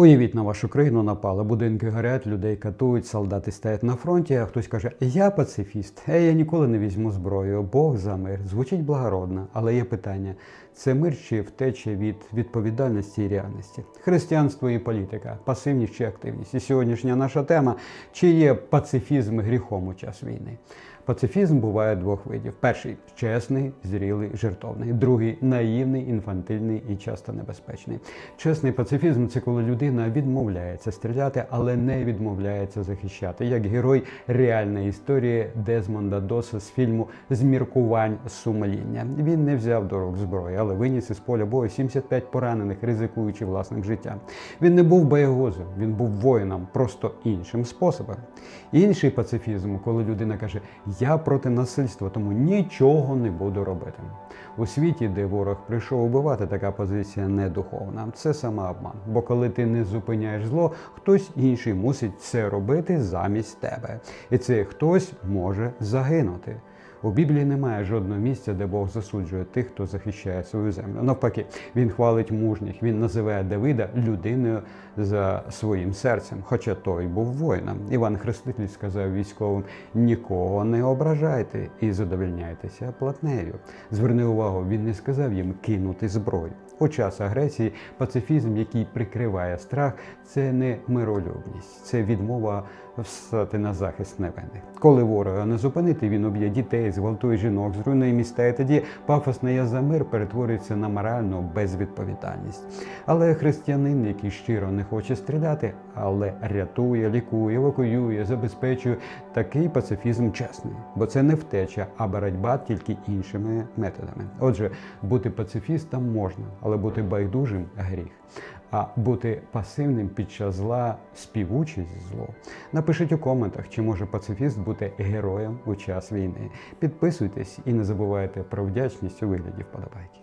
Уявіть, на вашу країну напали, будинки горять, людей катують, солдати стоять на фронті, а хтось каже, я пацифіст, е, я ніколи не візьму зброю, Бог за мир. Звучить благородно, але є питання: це мир чи втеча від відповідальності і реальності? Християнство і політика, пасивність чи активність. І сьогоднішня наша тема: чи є пацифізм гріхом у час війни? Пацифізм буває двох видів: перший чесний, зрілий, жертовний, другий наївний, інфантильний і часто небезпечний. Чесний пацифізм це коли людина відмовляється стріляти, але не відмовляється захищати, як герой реальної історії Дезмонда Доса з фільму Зміркувань сумління. Він не взяв до рук зброї, але виніс із поля бою 75 поранених, ризикуючи власним життям. Він не був боєгозом, він був воїном, просто іншим способом. Інший пацифізм, коли людина каже: Я проти насильства, тому нічого не буду робити. У світі, де ворог прийшов убивати, така позиція не духовна. Це самообман. Бо коли ти не зупиняєш зло, хтось інший мусить це робити замість тебе. І цей хтось може загинути. У Біблії немає жодного місця, де Бог засуджує тих, хто захищає свою землю. Навпаки, він хвалить мужніх. Він називає Давида людиною за своїм серцем, хоча той був воїном. Іван Хреститель сказав військовим: нікого не ображайте і задовольняйтеся платнею. Зверни увагу, він не сказав їм кинути зброю. У час агресії пацифізм, який прикриває страх, це не миролюбність, це відмова встати на захист невинних. Коли ворога не зупинити, він уб'є дітей, зґвалтує жінок, зруйнує міста. І тоді пафосне «я за мир перетворюється на моральну безвідповідальність. Але християнин, який щиро не хоче стріляти, але рятує, лікує, евакуює, забезпечує такий пацифізм чесний, бо це не втеча, а боротьба тільки іншими методами. Отже, бути пацифістом можна, але бути байдужим гріх. А бути пасивним під час зла співучість зло. Напишіть у коментах, чи може пацифіст бути героєм у час війни. Підписуйтесь і не забувайте про вдячність у вигляді вподобайки.